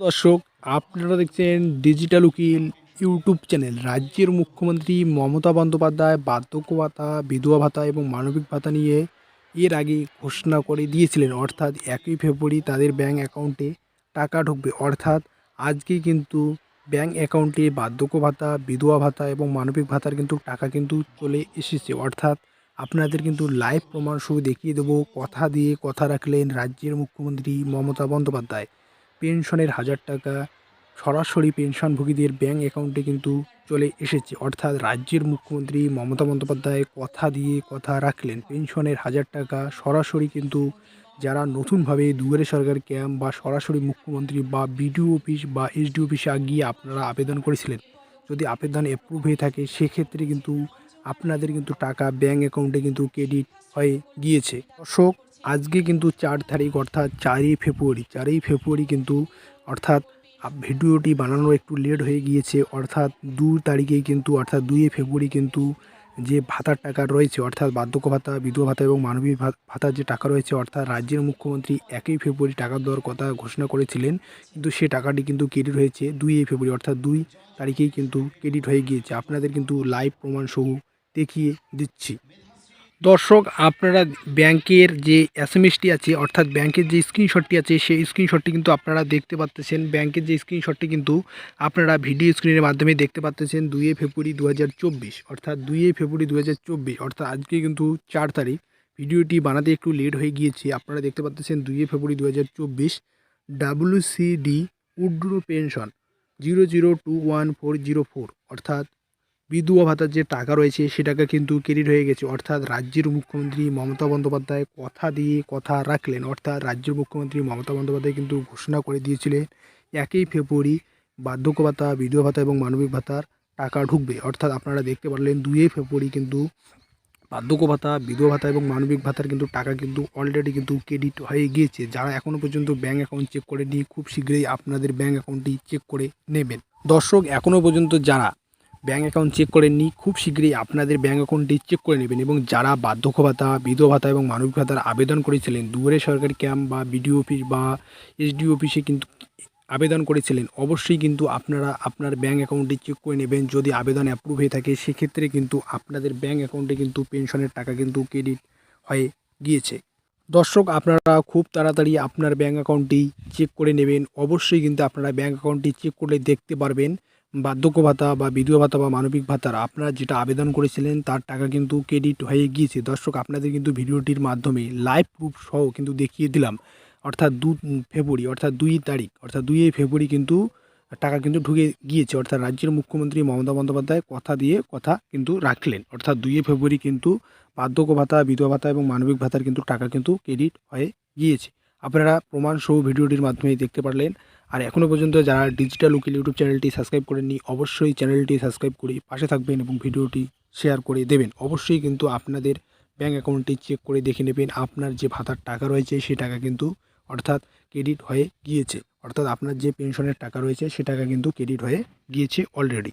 দর্শক, আপনারা দেখছেন ডিজিটাল উকিল ইউটিউব চ্যানেল রাজ্যের মুখ্যমন্ত্রী মমতা বন্দ্যোপাধ্যায় বার্ধক্য ভাতা বিধবা ভাতা এবং মানবিক ভাতা নিয়ে এর আগে ঘোষণা করে দিয়েছিলেন। অর্থাৎ একই ফেব্রুয়ারি তাদের ব্যাঙ্ক অ্যাকাউন্টে টাকা ঢুকবে। অর্থাৎ আজকে কিন্তু ব্যাঙ্ক অ্যাকাউন্টে বার্ধক্য ভাতা, বিধবা ভাতা এবং মানবিক ভাতার কিন্তু টাকা কিন্তু চলে এসেছে। অর্থাৎ আপনাদের কিন্তু লাইভ প্রমাণ শুরু দেখিয়ে দেবো। কথা দিয়ে কথা রাখলেন রাজ্যের মুখ্যমন্ত্রী মমতা বন্দ্যোপাধ্যায়। পেনশনের হাজার টাকা, সরাসরি পেনশনভোগীদের ব্যাঙ্ক অ্যাকাউন্টে কিন্তু চলে এসেছে। অর্থাৎ রাজ্যের মুখ্যমন্ত্রী মমতা বন্দ্যোপাধ্যায় কথা দিয়ে কথা রাখলেন। পেনশনের হাজার টাকা সরাসরি কিন্তু যারা নতুনভাবে দুয়ারে সরকার ক্যাম্প বা সরাসরি মুখ্যমন্ত্রী বা বিডিও অফিস বা এসডি অফিসে গিয়ে আপনারা আবেদন করেছিলেন। যদি আবেদন অ্যাপ্রুভ হয়ে থাকে, সেক্ষেত্রে কিন্তু আপনাদের কিন্তু টাকা ব্যাঙ্ক অ্যাকাউন্টে কিন্তু ক্রেডিট হয়ে গিয়েছে। দর্শক আজকে কিন্তু চার তারিখ, অর্থাৎ চারই ফেব্রুয়ারি চারই ফেব্রুয়ারি কিন্তু, অর্থাৎ ভিডিওটি বানানো একটু লেট হয়ে গিয়েছে, অর্থাৎ দু তারিখেই কিন্তু, অর্থাৎ দুই ফেব্রুয়ারি কিন্তু যে ভাতার টাকা রয়েছে, অর্থাৎ বার্ধক্য ভাতা, বিধবা ভাতা এবং মানবিক ভাতার যে টাকা রয়েছে, অর্থাৎ রাজ্যের মুখ্যমন্ত্রী একই ফেব্রুয়ারি টাকা দেওয়ার কথা ঘোষণা করেছিলেন, কিন্তু সে টাকাটি কিন্তু ক্রেডিট হয়েছে দুই ফেব্রুয়ারি, অর্থাৎ দুই তারিখেই কিন্তু ক্রেডিট হয়ে গিয়েছে। আপনাদের কিন্তু লাইভ প্রমাণ সহ দেখিয়ে দিচ্ছি। দর্শক, আপনারা ব্যাংকের যে এস এম এসটি আছে, অর্থাৎ ব্যাংকের যে স্ক্রিনশটটি আছে, সেই স্ক্রিনশটটি কিন্তু আপনারা দেখতে পাচ্তেছেন। ব্যাংকের যে স্ক্রিনশটটি কিন্তু আপনারা ভিডিও স্ক্রিনের মাধ্যমে দেখতে পাচ্তেছেন দুইয়ে ফেব্রুয়ারি দু হাজার চব্বিশ, অর্থাৎ দুইয়ে ফেব্রুয়ারি দু হাজার চব্বিশ, অর্থাৎ আজকে কিন্তু চার তারিখ। ভিডিওটি বানাতে একটু লেট হয়ে গিয়েছে, আপনারা দেখতে পাচ্তেছেন দুইয়ে ফেব্রুয়ারি দু হাজার চব্বিশ WCD widow pension, zero zero two one four zero four, অর্থাৎ বিধবা ভাতার যে টাকা রয়েছে সে টাকা কিন্তু ক্রেডিট হয়ে গেছে। অর্থাৎ রাজ্যের মুখ্যমন্ত্রী মমতা বন্দ্যোপাধ্যায় কথা দিয়ে কথা রাখলেন। অর্থাৎ রাজ্যের মুখ্যমন্ত্রী মমতা বন্দ্যোপাধ্যায় কিন্তু ঘোষণা করে দিয়েছিলেন, একই ফেব্রুয়ারি বার্ধক্য ভাতা বিধবা ভাতা এবং মানবিক ভাতার টাকা ঢুকবে। অর্থাৎ আপনারা দেখতে পারলেন দুই ফেব্রুয়ারি কিন্তু বার্ধক্য ভাতা বিধবা ভাতা এবং মানবিক ভাতার কিন্তু টাকা কিন্তু অলরেডি কিন্তু ক্রেডিট হয়ে গিয়েছে। যারা এখনও পর্যন্ত ব্যাঙ্ক অ্যাকাউন্ট চেক করে করেনি খুব শীঘ্রই আপনাদের ব্যাঙ্ক অ্যাকাউন্টটি চেক করে নেবেন। দর্শক এখনও পর্যন্ত যারা ব্যাঙ্ক অ্যাকাউন্ট চেক করেননি খুব শীঘ্রই আপনাদের ব্যাঙ্ক অ্যাকাউন্টটি চেক করে নেবেন এবং যারা বার্ধক্য ভাতা বিধবা ভাতা এবং মানবিক ভাতার আবেদন করেছিলেন, দুয়ারে সরকারি ক্যাম্প বা বিডিও অফিস বা এসডি অফিসে কিন্তু আবেদন করেছিলেন, অবশ্যই কিন্তু আপনারা আপনার ব্যাঙ্ক অ্যাকাউন্টটি চেক করে নেবেন। যদি আবেদন অ্যাপ্রুভ হয়ে থাকে, সেক্ষেত্রে কিন্তু আপনাদের ব্যাঙ্ক অ্যাকাউন্টে কিন্তু পেনশনের টাকা কিন্তু ক্রেডিট হয়ে গিয়েছে। দর্শক, আপনারা খুব তাড়াতাড়ি আপনার ব্যাঙ্ক অ্যাকাউন্টটি চেক করে নেবেন। অবশ্যই কিন্তু আপনারা ব্যাঙ্ক অ্যাকাউন্টটি চেক করলে দেখতে পারবেন বার্ধক্য ভাতা বা বিধবা ভাতা বা মানবিক ভাতার আপনারা যেটা আবেদন করেছিলেন, তার টাকা কিন্তু ক্রেডিট হয়ে গিয়েছে। দর্শক, আপনাদের কিন্তু ভিডিওটির মাধ্যমে লাইভ প্রুফ সহ কিন্তু দেখিয়ে দিলাম। অর্থাৎ দু ফেব্রুয়ারি, অর্থাৎ দুই তারিখ, অর্থাৎ দুই ফেব্রুয়ারি কিন্তু টাকা কিন্তু ঢুকে গিয়েছে। অর্থাৎ রাজ্যের মুখ্যমন্ত্রী মমতা বন্দ্যোপাধ্যায় কথা দিয়ে কথা কিন্তু রাখলেন। অর্থাৎ দুইয়ে ফেব্রুয়ারি কিন্তু বার্ধক্য ভাতা, বিধবা ভাতা এবং মানবিক ভাতার কিন্তু টাকা কিন্তু ক্রেডিট হয়ে গিয়েছে। আপনারা প্রমাণ সহ ভিডিওটির মাধ্যমে দেখতে পারলেন। আর এখনও পর্যন্ত যারা ডিজিটাল উকিল ইউটিউব চ্যানেলটি সাবস্ক্রাইব করেননি, অবশ্যই চ্যানেলটি সাবস্ক্রাইব করে পাশে থাকবেন এবং ভিডিওটি শেয়ার করে দেবেন। অবশ্যই কিন্তু আপনাদের ব্যাঙ্ক অ্যাকাউন্টটি চেক করে দেখে নেবেন। আপনার যে ভাতার টাকা রয়েছে সেই টাকা কিন্তু অর্থাৎ ক্রেডিট হয়ে গিয়েছে। অর্থাৎ আপনার যে পেনশনের টাকা রয়েছে, সে টাকা কিন্তু ক্রেডিট হয়ে গিয়েছে অলরেডি